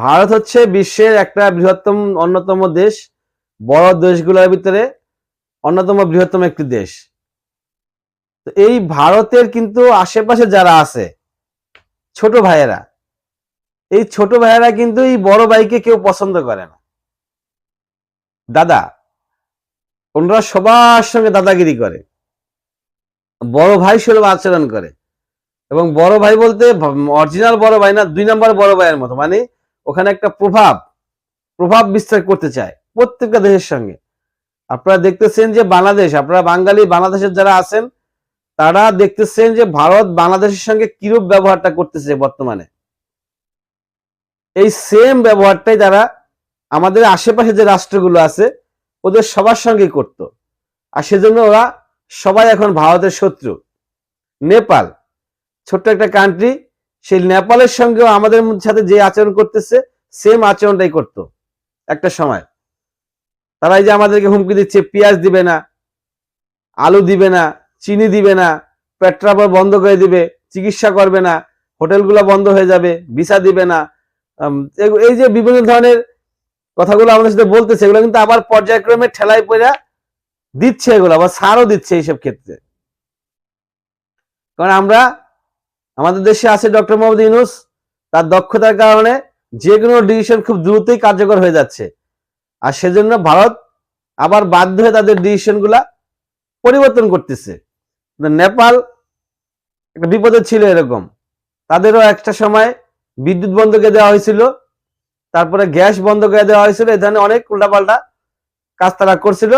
ভারত হচ্ছে বিশ্বের একটা বৃহত্তম, অন্যতম দেশ। বড় দেশগুলোর ভিতরে অন্যতম বৃহত্তম একটি দেশ। তো এই ভারতের কিন্তু আশেপাশে যারা আছে, ছোট ভাইয়েরা, এই ছোট ভাইয়েরা কিন্তু এই বড় ভাইকে কেউ পছন্দ করে না। দাদা, ওনারা সবার সঙ্গে দাদাগিরি করে। বড় ভাই সুলভ আচরণ করে। এবং বড় ভাই বলতে, অরিজিনাল বড় ভাই না, দুই নম্বর বড় ভাইয়ের মতো। মানে ওখানে একটা প্রভাব প্রভাব বিস্তার করতে চায় প্রত্যেকটা দেশের সঙ্গে। আপনারা দেখতেছেন যে বাংলাদেশ, আপনারা বাঙালি বাংলাদেশের যারা আছেন, তারা দেখতেছেন যে ভারত বাংলাদেশের সঙ্গে কিরূপ ব্যবহারটা করতেছে বর্তমানে। এই সেম ব্যবহারটাই তারা আমাদের আশেপাশে যে রাষ্ট্রগুলো আছে, ওদের সবার সঙ্গে করত। আর সেজন্য ওরা সবাই এখন ভারতের শত্রু। নেপাল, ছোট্ট একটা কান্ট্রি সেই নেপালের সঙ্গেও আমাদের সাথে যে আচরণ করতেছে সেম আচরণটাই করত একটা সময়। তারা এই যে আমাদেরকে হুমকি দিচ্ছে, পেঁয়াজ দিবে না, আলু দিবে না, চিনি দিবে না পেট্রাপর বন্ধ করে দিবে, চিকিৎসা করবে না, হোটেলগুলো বন্ধ হয়ে যাবে, ভিসা দিবে না এই যে বিভিন্ন ধরনের কথাগুলো আমাদের সাথে বলতেছে, এগুলো কিন্তু আবার পর্যায়ক্রমে ঠেলায় পড়া দিচ্ছে এগুলো, আবার সারও দিচ্ছে এইসব ক্ষেত্রে। কারণ আমরা আমাদের দেশে আছে ডক্টর মোহাম্মদ ইউনুস। তার দক্ষতার কারণে যে কোনো ডিসিশন খুব দ্রুতই কার্যকর হয়ে যাচ্ছে। আর সেজন্য ভারত আবার বাধ্য হয়ে তাদের ডিসিশনগুলা পরিবর্তন করতেছে। নেপাল একটা বিপদে ছিল এরকম। তাদেরও একটা সময় বিদ্যুৎ বন্ধ করে দেওয়া হয়েছিল, তারপরে গ্যাস বন্ধ করে দেওয়া হয়েছিল এই ধরনের অনেক উল্টাপাল্টা কাজ তারা করছিল,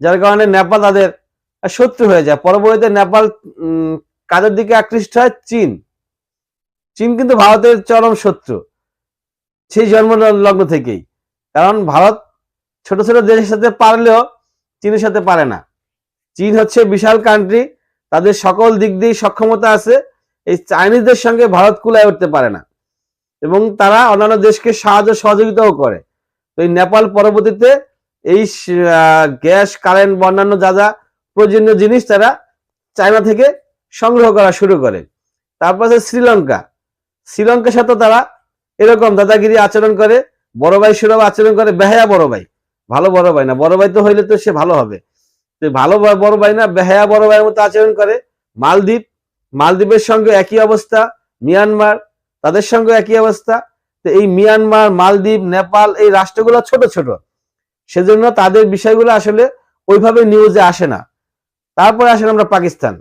যার কারণে নেপাল তাদের শত্রু হয়ে যায়। পরবর্তীতে নেপাল কাদের দিকে আকৃষ্ট হয়? চীন। চীন কিন্তু ভারতের চরম শত্রু। সেই জন্ম লগ্ন থেকেই। কারণ ভারত ছোট ছোট দেশের সাথে পারলেও চীনের সাথে পারে না। চীন হচ্ছে বিশাল কান্ট্রি তাদের সকল দিক দিয়ে সক্ষমতা আছে। এই চাইনিজদের সঙ্গে ভারত কুলায় উঠতে পারে না। এবং তারা অন্যান্য দেশকে সাহায্য সহযোগিতাও করে। তো এই নেপাল পরবর্তীতে এই গ্যাস, কারেন্ট বা অন্যান্য যা যা প্রয়োজনীয় জিনিস তারা চায়না থেকে সংগ্রহ করা শুরু করে। তারপর আছে শ্রীলঙ্কা। শ্রীলঙ্কার সাথে তারা এরকম দাদাগিরি আচরণ করে, বড় ভাই সুরভ আচরণ করে, বেহায়া বড় ভাই। ভালো বড় ভাই না, বড় ভাই তো হইলে তো সে ভালো হবে। তো ভালো বড় ভাই না, বেহায়া বড় ভাইয়ের মতো আচরণ করে। মালদ্বীপ, মালদ্বীপের সঙ্গে একই অবস্থা, মিয়ানমার, তাদের সঙ্গে একই অবস্থা। তো এই মিয়ানমার, মালদ্বীপ, নেপাল এই রাষ্ট্রগুলো ছোট ছোট। সেজন্য তাদের বিষয়গুলো আসলে ওইভাবে নিউজে আসে না। তারপরে আসেন আমরা পাকিস্তান।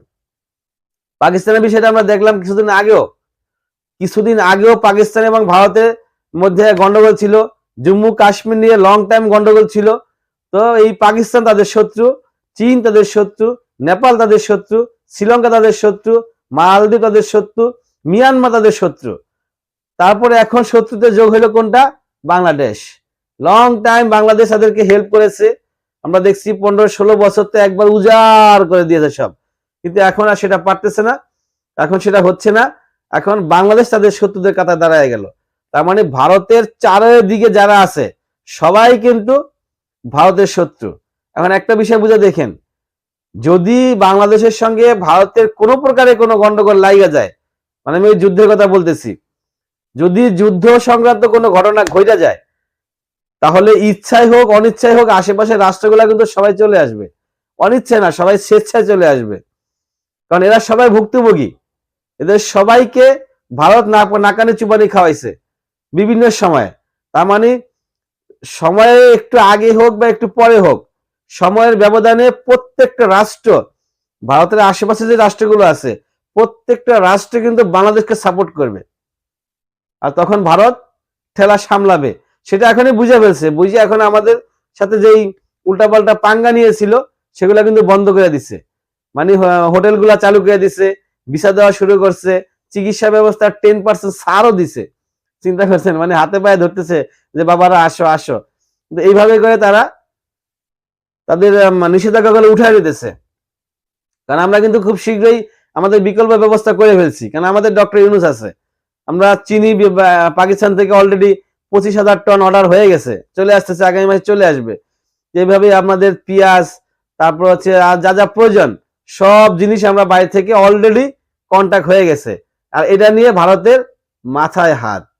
পাকিস্তানের বিষয়টা আমরা দেখলাম কিছুদিন আগেও। কিছুদিন আগেও পাকিস্তান এবং ভারতের মধ্যে গন্ডগোল ছিল। জম্মু কাশ্মীর নিয়ে লং টাইম গন্ডগোল ছিল। তো এই পাকিস্তান তাদের শত্রু, চীন তাদের শত্রু, নেপাল তাদের শত্রু, শ্রীলঙ্কা তাদের শত্রু, মালদ্বীপ তাদের শত্রু, মিয়ানমার তাদের শত্রু। তারপরে এখন শত্রুতে যোগ হলো কোনটা? বাংলাদেশ। লং টাইম বাংলাদেশ তাদেরকে হেল্প করেছে। আমরা দেখছি পনেরো ষোলো বছর তো একবার উজাড় করে দিয়েছে সব। কিন্তু এখন আর সেটা পারতেছে না, এখন সেটা হচ্ছে না। এখন বাংলাদেশ তাদের শত্রুদের কাতায় দাঁড়ায় গেল। তার মানে ভারতের চারিদিকে যারা আছে, সবাই কিন্তু ভারতের শত্রু। এখন একটা বিষয় বুঝে দেখেন, যদি বাংলাদেশের সঙ্গে ভারতের কোনো প্রকারে কোনো গন্ডগোল লাইগা যায় মানে আমি যুদ্ধের কথা বলতেছি, যদি যুদ্ধ সংক্রান্ত কোনো ঘটনা ঘটে যায়, তাহলে ইচ্ছাই হোক, অনিচ্ছাই হোক, আশেপাশের রাষ্ট্রগুলা কিন্তু সবাই চলে আসবে। অনিচ্ছায় না, সবাই স্বেচ্ছায় চলে আসবে। কারণ এরা সবাই ভুক্তভোগী। এদের সবাইকে ভারত নাকানি চুপানি খাওয়াইছে? বিভিন্ন সময়ে। তার মানে সময়ে একটু আগে হোক বা একটু পরে হোক, সময়ের ব্যবধানে প্রত্যেকটা রাষ্ট্র, ভারতের আশেপাশে যে রাষ্ট্রগুলো আছে, প্রত্যেকটা রাষ্ট্র কিন্তু বাংলাদেশকে সাপোর্ট করবে। আর তখন ভারত ঠেলা সামলাবে। সেটা এখনই বুঝে ফেলছে। বুঝে এখন আমাদের সাথে যেই উল্টাপাল্টা পাঙ্গা নিয়েছিল, সেগুলো কিন্তু বন্ধ করে দিছে। মানে হোটেলগুলা চালু করে দিছে, ভিসা দেওয়া শুরু করছে, চিকিৎসা ব্যবস্থা টেন পার্সেন্ট ছাড়ও দিছে। চিন্তা করছেন মানে হাতে পায়ে ধরতেছে যে, বাবারা, আসো আসো। এইভাবে করে তারা তাদের নিষেধাজ্ঞাগুলো উঠাই দিতেছে। কারণ আমরা কিন্তু খুব শীঘ্রই আমাদের বিকল্প ব্যবস্থা করে ফেলছি। কারণ আমাদের ডক্টর ইউনুস আছে। আমরা চিনি পাকিস্তান থেকে অলরেডি পঁচিশ হাজার টন অর্ডার হয়ে গেছে। চলে আসতেছে, আগামী মাসে চলে আসবে। যেভাবে আমাদের পেঁয়াজ, তারপর হচ্ছে যা যা প্রয়োজন সব জিনিস আমরা বাইরে থেকে অলরেডি কন্ট্যাক্ট হয়ে গেছে। আর এটা নিয়ে ভারতের মাথায় হাত।